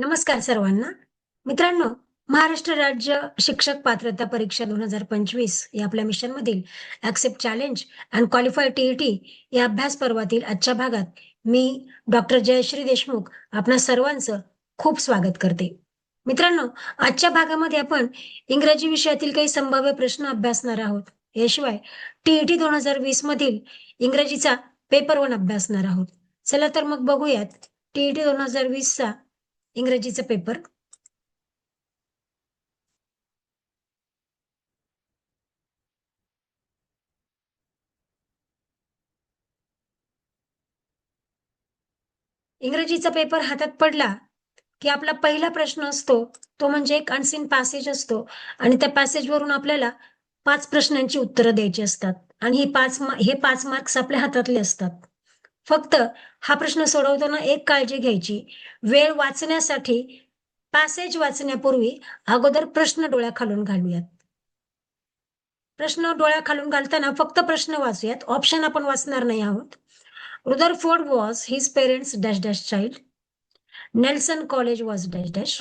नमस्कार सर्वांना मित्रांनो महाराष्ट्र राज्य शिक्षक पात्रता परीक्षा दोन हजार पंचवीस या आपल्या मिशन मधील accept challenge and qualify TET या अभ्यास पर्वातील आजच्या भागात मी डॉक्टर जयश्री देशमुख आपणा सर्वांचं खूप स्वागत करते मित्रांनो आजच्या भागामध्ये आपण इंग्रजी विषयातील काही संभाव्य प्रश्न अभ्यासणार आहोत याशिवाय टीईटी e दोन हजार वीस मधील इंग्रजीचा पेपर वन अभ्यासणार आहोत चला तर मग बघूयात टीईटी e दोन हजार वीसचा इंग्रजीचा पेपर इंग्रजीचा पेपर हातात पडला की आपला पहिला प्रश्न असतो तो म्हणजे एक अनसीन पॅसेज असतो आणि त्या वरून आपल्याला पाच प्रश्नांची उत्तरं द्यायची असतात आणि हे पाच हे पाच मार्क्स आपल्या हातातले असतात फक्त हा प्रश्न सोडवताना एक काळजी घ्यायची वेळ वाचण्यासाठी पॅसेज वाचण्यापूर्वी अगोदर प्रश्न खालून घालूयात प्रश्न खालून घालताना फक्त प्रश्न वाचूयात ऑप्शन आपण वाचणार नाही आहोत Ford was his parents dash dash child Nelson College was dash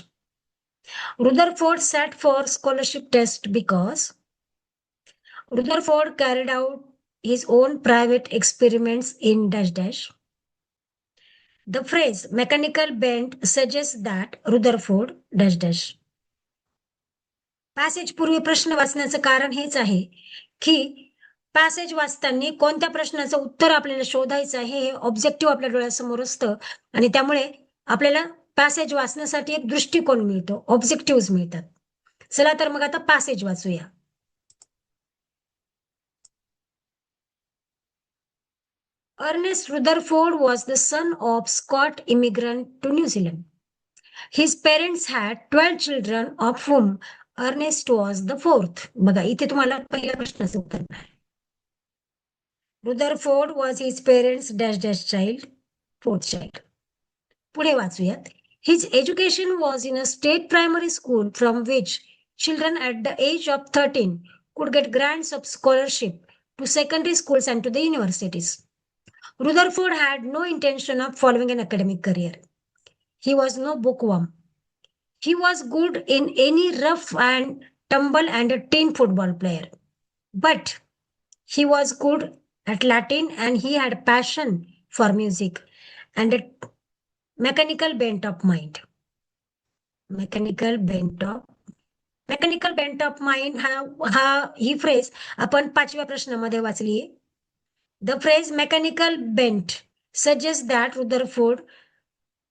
dash Ford sat for scholarship test because Rutherford carried out his own private experiments in dash dash. The phrase mechanical bent suggests that Rutherford dash dash. Passage पूर्वी प्रश्न वाचण्याचं कारण हेच आहे की passage वाचताना कोणत्या प्रश्नाचं उत्तर आपल्याला शोधायचं आहे हे ऑब्जेक्टिव्ह आपल्या डोळ्यासमोर असतं आणि त्यामुळे आपल्याला पॅसेज वाचण्यासाठी एक दृष्टिकोन मिळतो ऑब्जेक्टिव्ह मिळतात चला तर मग आता पॅसेज वाचूया Ernest Rutherford was the son of Scott immigrant to New Zealand. His parents had 12 children of whom Ernest was the fourth. बघा इथे तुम्हाला पहिल्या प्रश्नाचं उत्तर आहे Rutherford was his parents dash dash child fourth child पुढे वाचूयात his education was in a state primary school from which children at the age of 13 could get grants of scholarship to secondary schools and to the universities. Rutherford had no intention of following an academic career. He was no bookworm. He was good in any rough and tumble and a teen football player. But he was good at Latin and he had passion for music and a mechanical bent of mind. Mechanical bent of mechanical bent of mind हा हा ही phrase आपण पाचव्या प्रश्नामध्ये वाचली आहे The phrase mechanical bent suggests that Rutherford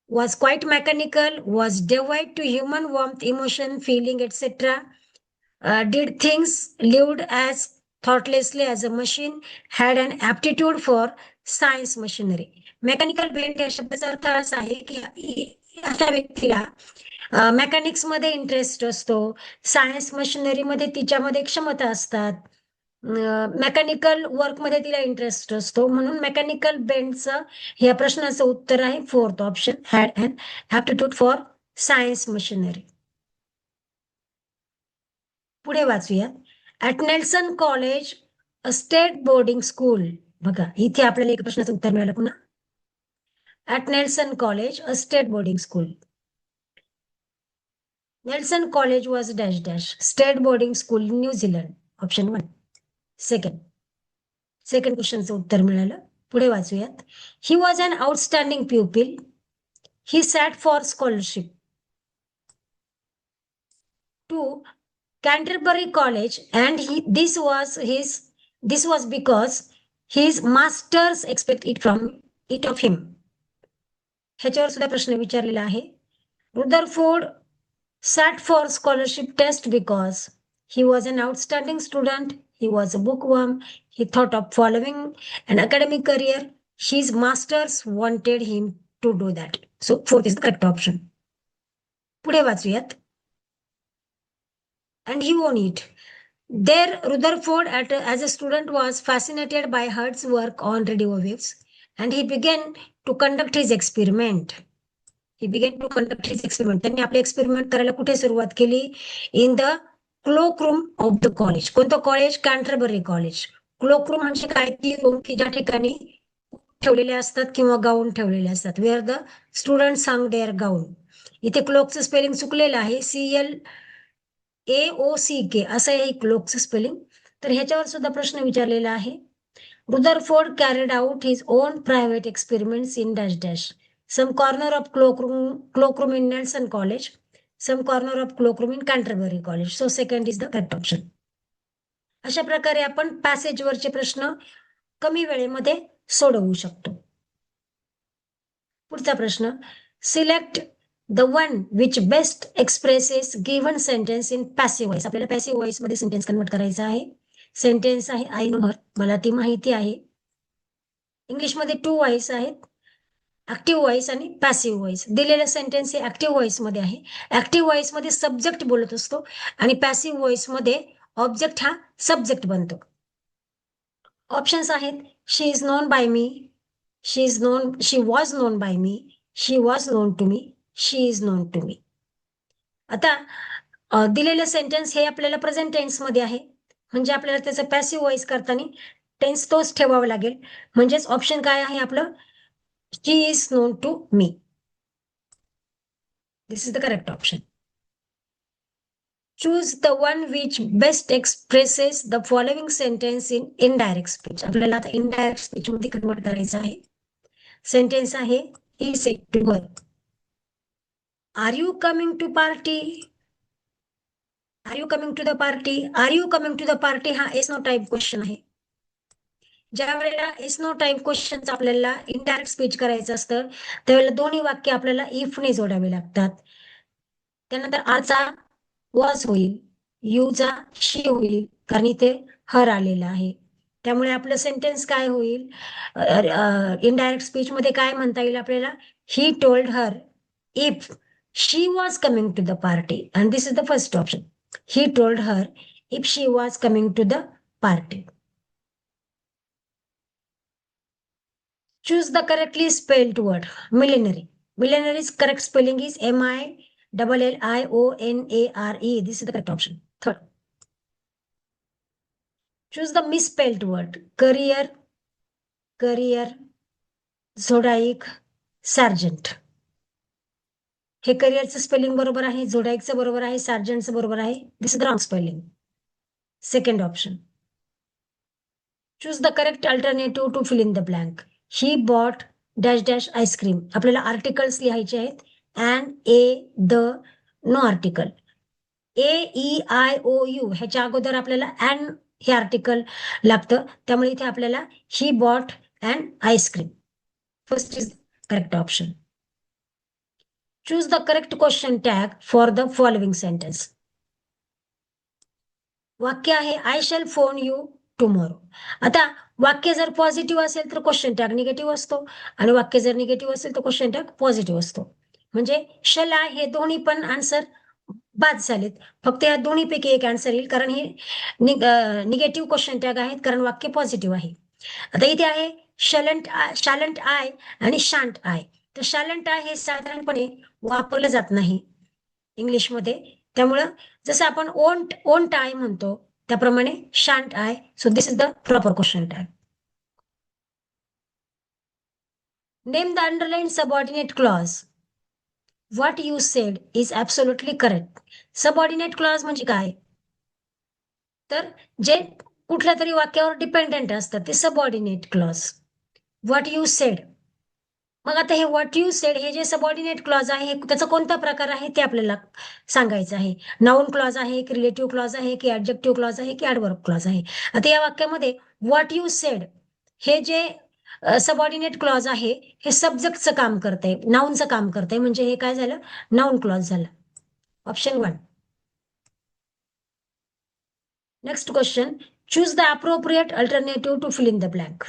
was quite mechanical, was devoid to human warmth, emotion, feeling, etc. Uh, did things, lived as thoughtlessly as a machine, had an aptitude for science machinery. Mechanical bent या शब्दाचा अर्थ असा आहे की अशा व्यक्तीला mechanics मध्ये interest असतो सायन्स मशिनरी मध्ये तिच्यामध्ये क्षमता असतात मेकॅनिकल मध्ये तिला इंटरेस्ट असतो म्हणून मेकॅनिकल बेंडचं या प्रश्नाचं उत्तर आहे fourth option had and aptitude for science machinery पुढे वाचूया at Nelson College state boarding school बघा इथे आपल्याला एक प्रश्नाचं उत्तर मिळालं पुन्हा at Nelson college a state boarding school Nelson college was dash dash state boarding school New Zealand option one second second क्वेश्चनचं उत्तर मिळालं पुढे वाचूयात he was an outstanding pupil he sat for scholarship to Canterbury college and he this was his this was because his masters expect it from it of him ह्याच्यावर सुद्धा प्रश्न विचारलेला आहे Rutherford sat for scholarship test because he was an outstanding student he was a bookworm he thought of following an academic career his masters wanted him to do that so fourth is the correct option पुढे वाचूयात and he won it there rutherford at, as a student was fascinated by Herd's work on radio waves and he began to conduct his experiment he begin to conduct his experiment त्यांनी आपले experiment करायला कुठे सुरुवात केली in the क्लोक्रूम of the college कोणतं college Canterbury College cloakroom म्हणजे काय ती रूम की ज्या ठिकाणी ठेवलेले असतात किंवा गाऊन ठेवलेले असतात where the student hang their gown इथे क्लोकचं स्पेलिंग चुकलेलं आहे C L A O C K असं आहे क्लोकचं स्पेलिंग तर ह्याच्यावर सुद्धा प्रश्न विचारलेला आहे Rutherford carried out his own private experiment in dash dash some corner of cloak cloakroom in Nelson College some corner of cloakroom in Canterbury College so second is the correct option अशा प्रकारे आपण पॅसेजवरचे प्रश्न कमी वेळेमध्ये सोडवू शकतो पुढचा प्रश्न select the one which best expresses given sentence in passive voice आपल्याला पॅसिव्ह व्हॉइस मध्ये सेंटेन्स कन्वर्ट करायचा आहे सेंटेन्स आहे आई नो मला ती माहिती आहे इंग्लिशमध्ये टू व्हॉइस आहेत ऍक्टिव्ह व्हॉइस आणि पॅसिव्ह व्हॉइस दिलेलं सेंटेन्स हे ऍक्टिव्ह व्हॉइसमध्ये आहे ऍक्टिव्ह व्हॉइसमध्ये सब्जेक्ट बोलत असतो आणि पॅसिव्ह व्हॉइसमध्ये ऑब्जेक्ट हा सब्जेक्ट बनतो ऑप्शन्स आहेत she is known by me she is known she was known by me she was known to me she is known to me आता दिलेलं सेंटेन्स हे आपल्याला प्रेझेंट टेन्समध्ये आहे म्हणजे आपल्याला त्याचं पॅसिव्ह व्हॉइस करताना टेन्स तोच ठेवावा लागेल म्हणजेच ऑप्शन काय आहे आपलं she is known to me this is the correct option choose the one which best expresses the following sentence in indirect speech आपल्याला आता इनडायरेक्ट स्पीच मध्ये कन्वर्ट करायचं आहे सेंटेन्स आहे he said to her are you coming to party are you coming to the party are you coming to the party हा S no type question आहे ज्या वेळेला इज नो टाइम क्वेश्चन आपल्याला indirect speech करायचं असतं त्यावेळेला दोन्ही वाक्य आपल्याला इफ ने जोडावे लागतात त्यानंतर आचा वॉज होईल यूचा शी होईल कारण इथे हर आलेला आहे त्यामुळे आपलं सेंटेन्स काय होईल इनडायरेक्ट स्पीच मध्ये काय म्हणता येईल आपल्याला he told her if she was coming to the party and this is the first option he told her if she was coming to the party choose the correctly spelled word millenary millenary correct spelling is m i double l i o n a r e this is the correct option third choose the misspelled word career career zodiac sergeant हे करिअरचं spelling बरोबर आहे झोडाईकचं बरोबर आहे सार्जंटचं बरोबर आहे this is the wrong spelling second option choose the correct alternative to fill in the blank he bought dash dash ice cream आपल्याला articles लिहायचे आहेत and a the no article A E I O U ह्याच्या अगोदर आपल्याला and हे article लागतं त्यामुळे इथे आपल्याला he bought and ice cream first is correct option choose the correct question tag for the following sentence वाक्य आहे I shall phone you tomorrow आता वाक्य जर पॉझिटिव्ह असेल तर क्वेश्चन टॅग निगेटिव्ह असतो आणि वाक्य जर निगेटिव्ह असेल तर क्वेश्चन टॅग पॉझिटिव्ह असतो म्हणजे शला हे दोन्ही पण आन्सर बाद झालेत फक्त या दोन्ही पैकी एक आन्सर येईल कारण हे निगेटिव्ह क्वेश्चन टॅग आहेत कारण वाक्य पॉझिटिव्ह आहे आता इथे आहे शलंट आय शालंट आय आणि शांट आय तर शालंट आय हे साधारणपणे वापरलं जात नाही इंग्लिशमध्ये त्यामुळं जसं आपण ओंट ओंट आय म्हणतो त्याप्रमाणे shan't I so this is the proper question tag name the underline subordinate clause what you said is absolutely correct subordinate clause म्हणजे काय तर जे कुठल्या तरी वाक्यावर डिपेंडेंट असतात ते subordinate clause what you said मग आता हे व्हॉट यू सेड हे जे सबऑर्डिनेट क्लॉज आहे त्याचा कोणता प्रकार आहे ते आपल्याला सांगायचं आहे नाऊन क्लॉज आहे की रिलेटिव्ह क्लॉज आहे की ऍडजेक्टिव्ह क्लॉज आहे की ऍडवर्क क्लॉज आहे आता या वाक्यामध्ये व्हॉट यू सेड हे जे सबऑर्डिनेट क्लॉज आहे हे सब्जेक्टचं काम करत आहे नाऊनचं काम करत आहे म्हणजे हे काय झालं नाऊन क्लॉज झालं option one next question choose the appropriate alternative to fill in the blank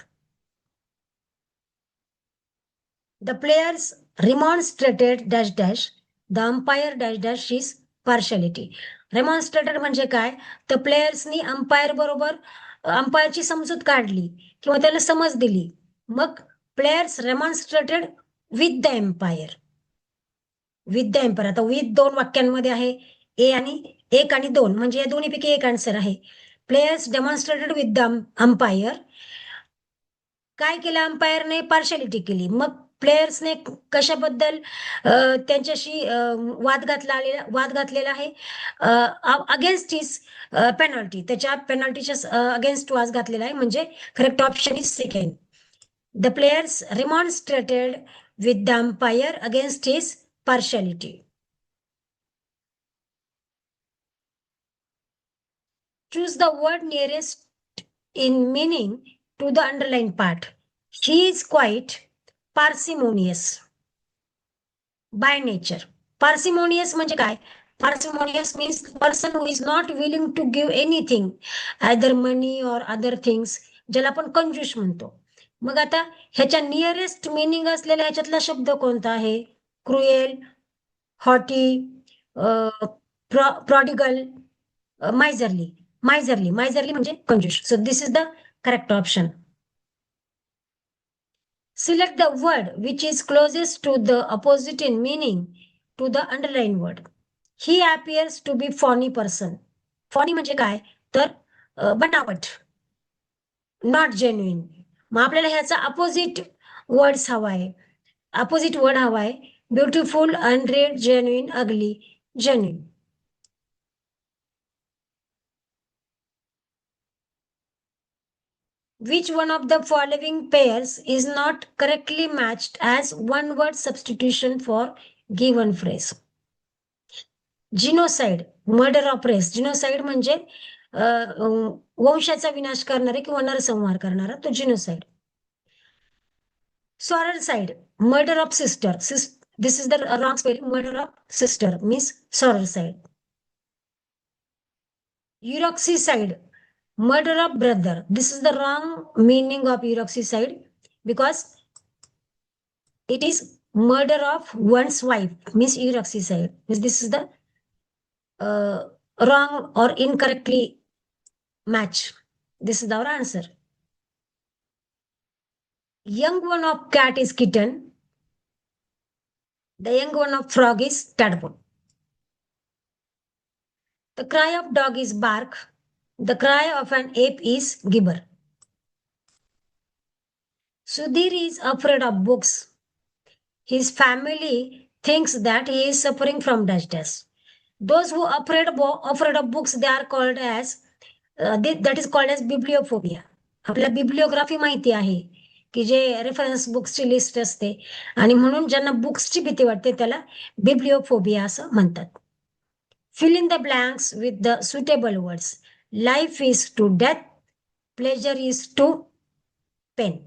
the players remonstrated dash dash the umpire dash dash is partiality remonstrated म्हणजे काय तर प्लेयर्सनी अंपायर बरोबर अंपायरची समजूत काढली किंवा त्याला समज दिली मग players remonstrated with the umpire with the umpire आता विथ दोन वाक्यांमध्ये आहे ए आणि एक आणि दोन म्हणजे या दोन्हीपैकी एक आन्सर आहे players demonstrated with the umpire काय केलं अंपायरने पार्शलिटी केली मग प्लेयर्सने कशाबद्दल त्यांच्याशी वाद घातला वाद घातलेला आहे अगेन्स्ट इज पेनल्टी त्याच्या पेनल्टीच्या अगेन्स्ट वाद घातलेला आहे म्हणजे correct option is second the players remonstrated with the umpire against his partiality choose the word nearest in meaning to the underline part he is quite parsimonious by nature parsimonious म्हणजे काय parsimonious means person who is not willing to give anything other money or other things ज्याला आपण कंजूस म्हणतो मग आता ह्याच्या nearest meaning असलेला ह्याच्यातला शब्द कोणता आहे cruel haughty prodigal miserly miserly miserly म्हणजे कंजूस so this is the correct option Select the word which is closest to the opposite in meaning to the underlined word. He appears to be funny person. Funny म्हणजे काय तर बनावट not genuine मग आपल्याला ह्याचा opposite words हवा आहे opposite word हवाय आहे beautiful unread genuine ugly genuine Which one of the following pairs is not correctly matched as one word substitution for given phrase? Genocide murder of race genocide म्हणजे अ, अ, वंशाचा विनाश करणारे किंवा नरसंहार करणारा तो genocide sororicide murder of sister this is the wrong spelling murder of sister means sororicide युरॉक्सिसाइड murder of brother. This is the wrong meaning of eroxicide because it is murder of one's wife means eroxicide. Means this is the uh, wrong or incorrectly match. This is our answer. Young one of cat is kitten. The young one of frog is tadpole. The cry of dog is bark the cry of an ape is gibber Sudhir is afraid of books his family thinks that he is suffering from dash those who bibliophobia आपल्याला bibliography माहिती आहे की जे reference बुक्सची list असते आणि म्हणून ज्यांना बुक्सची भीती वाटते त्याला बिब्लिओफोबिया असं म्हणतात fill in the blanks with the suitable words Life is to death, pleasure is to pain.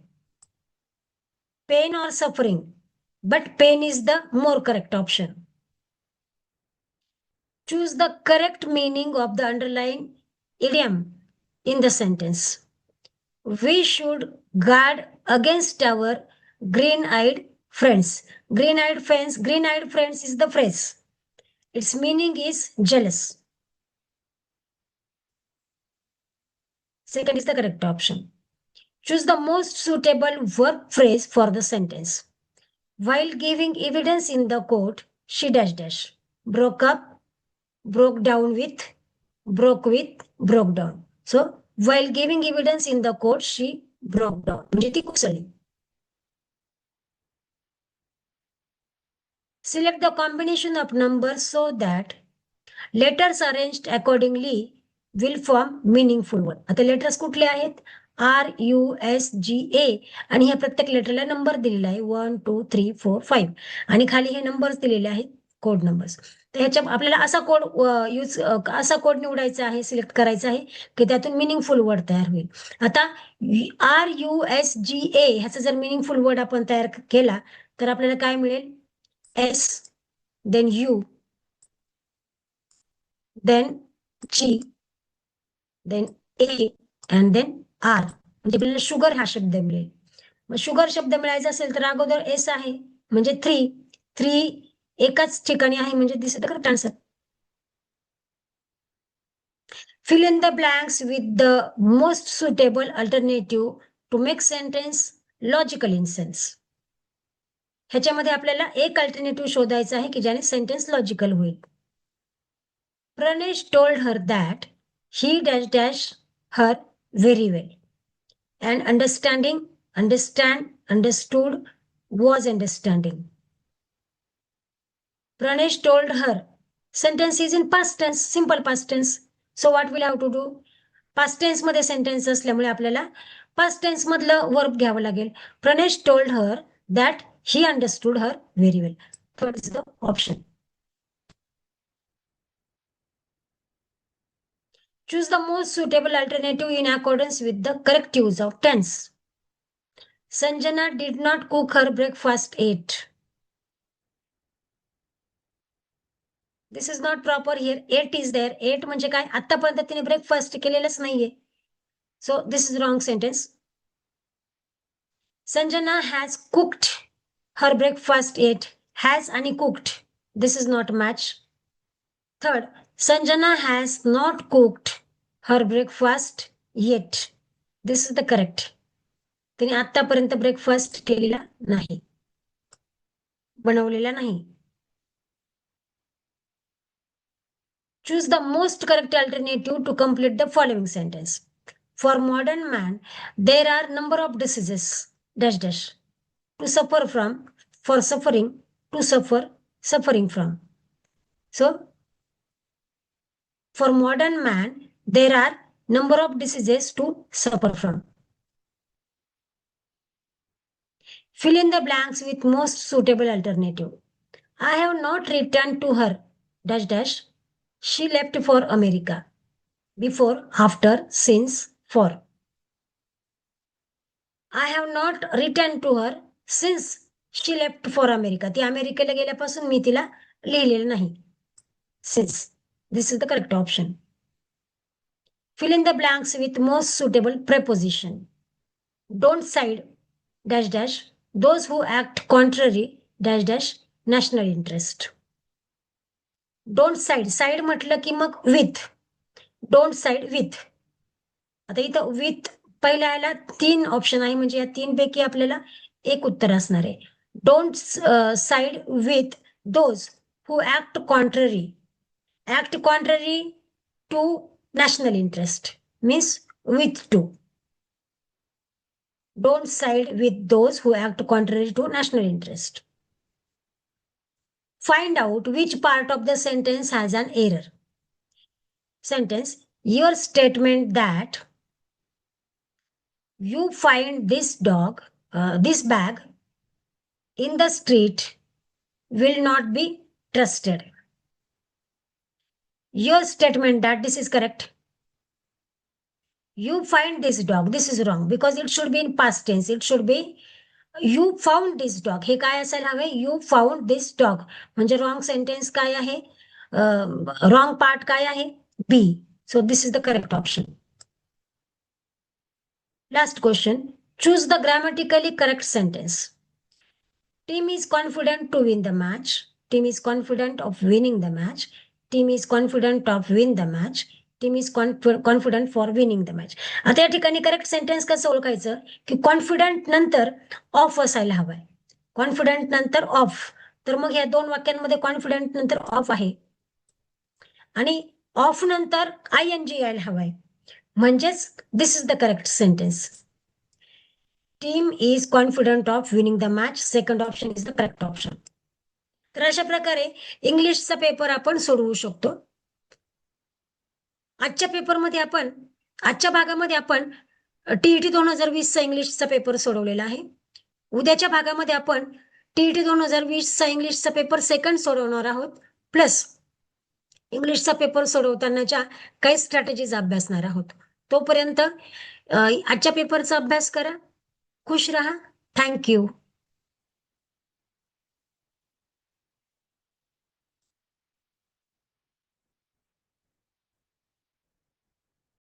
Pain or suffering, but pain is the more correct option. Choose the correct meaning of the underlying idiom in the sentence. We should guard against our green eyed friends. Green eyed friends, green eyed friends is the phrase. Its meaning is jealous. Second is the correct option. Choose the most suitable verb phrase for the sentence. While giving evidence in the court, she dash dash broke up, broke down with, broke with, broke down. So while giving evidence in the court, she broke down. म्हणजे ती कुसळली. Select the combination of numbers so that letters arranged accordingly will form meaningful word आता letters कुठले आहेत R U S G A आणि ह्या प्रत्येक लेटरला number दिलेला आहे one two three four five आणि खाली हे नंबर दिलेले आहेत कोड नंबर्स तर ह्याच्या आपल्याला असा कोड यूज असा कोड निवडायचा आहे सिलेक्ट करायचा आहे की त्यातून मिनिंगफुल वर्ड तयार होईल आता R U S G A ह्याचा जर मिनिंगफुल वर्ड आपण तयार केला तर आपल्याला काय मिळेल S then U then G then A and then R म्हणजे आपल्याला शुगर हा शब्द मिळेल मग शुगर शब्द मिळायचा असेल तर अगोदर एस आहे म्हणजे थ्री थ्री एकाच ठिकाणी आहे म्हणजे दिसत correct answer fill in the blanks with the most suitable alternative to make sentence logical in sense ह्याच्यामध्ये आपल्याला एक अल्टरनेटिव्ह शोधायचा आहे की ज्याने सेंटेन्स लॉजिकल होईल Pranesh told her that He dash dash her very well and understanding understand understood was understanding. Pranesh told her. Sentence is in past tense, simple past tense. So what we'll have to do? Past tense मध्ये sentence असल्यामुळे आपल्याला past tense मधलं verb घ्यावं लागेल. Pranesh told her that he understood her very well. Third is the option. Choose the most suitable alternative in accordance with the correct use of tense. Sanjana did not cook her breakfast yet. This is not proper here. Eight is there. Eight म्हणजे काय आतापर्यंत तिने breakfast केलेलंच नाहीये. So this is wrong sentence. Sanjana has cooked her breakfast yet. Has आणि cooked. This is not match. Third, Sanjana has not cooked her breakfast yet. This is the correct. तिने आतापर्यंत breakfast केलेला नाही बनवलेला नाही Choose the most correct alternative to complete the following sentence. For modern man, there are number of diseases, dash dash, to suffer from, for suffering, to suffer, suffering from. So, for modern man, there are number of diseases to suffer from. Fill in the blanks with most suitable alternative. I have not returned to her, dash dash, she left for America. Before, after, since, for. I have not written to her since she left for America. ती अमेरिकेला गेल्यापासून मी तिला लिहिलेलं नाही. Since. This is the correct option. Fill in the blanks with most suitable preposition. Don't side dash dash those who act contrary dash dash national interest. Don't side. Side म्हटलं की मग with. Don't side with. आता इथं with. पहिल्या याला तीन option आहे म्हणजे या तीन पैकी आपल्याला एक उत्तर असणार आहे don't side with those who act contrary act contrary to national interest, means with to. Don't side with those who act contrary to national interest. Find out which part of the sentence has an error. Sentence, your statement that you find this dog, uh, this bag in the street will not be trusted Your statement that this is correct. You find this dog. This is wrong because it should be in past tense. It should be you found this dog हे काय असायला हवे you found this dog म्हणजे wrong sentence काय आहे wrong part काय आहे B so this is the correct option last question choose the grammatically correct sentence team is confident to win the match team is confident of winning the match Team is confident of win the match team is confident for winning the match आता या ठिकाणी correct sentence कसं ओळखायचं की confident नंतर of असायला हवाय confident नंतर ऑफ तर मग या दोन वाक्यांमध्ये कॉन्फिडंट नंतर ऑफ आहे आणि ऑफ नंतर आय एन जी यायला हवाय म्हणजेच this is the correct sentence team is confident of winning the match second option is the correct option तर अशा प्रकारे इंग्लिशचा पेपर आपण सोडवू शकतो आजच्या पेपरमध्ये आपण आजच्या भागामध्ये आपण टीईटी e दोन हजार वीसचा इंग्लिशचा पेपर सोडवलेला आहे उद्याच्या भागामध्ये आपण टीईटी e दोन हजार वीसचा इंग्लिशचा पेपर सेकंड सोडवणार आहोत प्लस इंग्लिशचा पेपर सोडवतानाच्या काही स्ट्रॅटेजीज अभ्यासणार आहोत तोपर्यंत आजच्या पेपरचा अभ्यास करा खुश राहा थँक्यू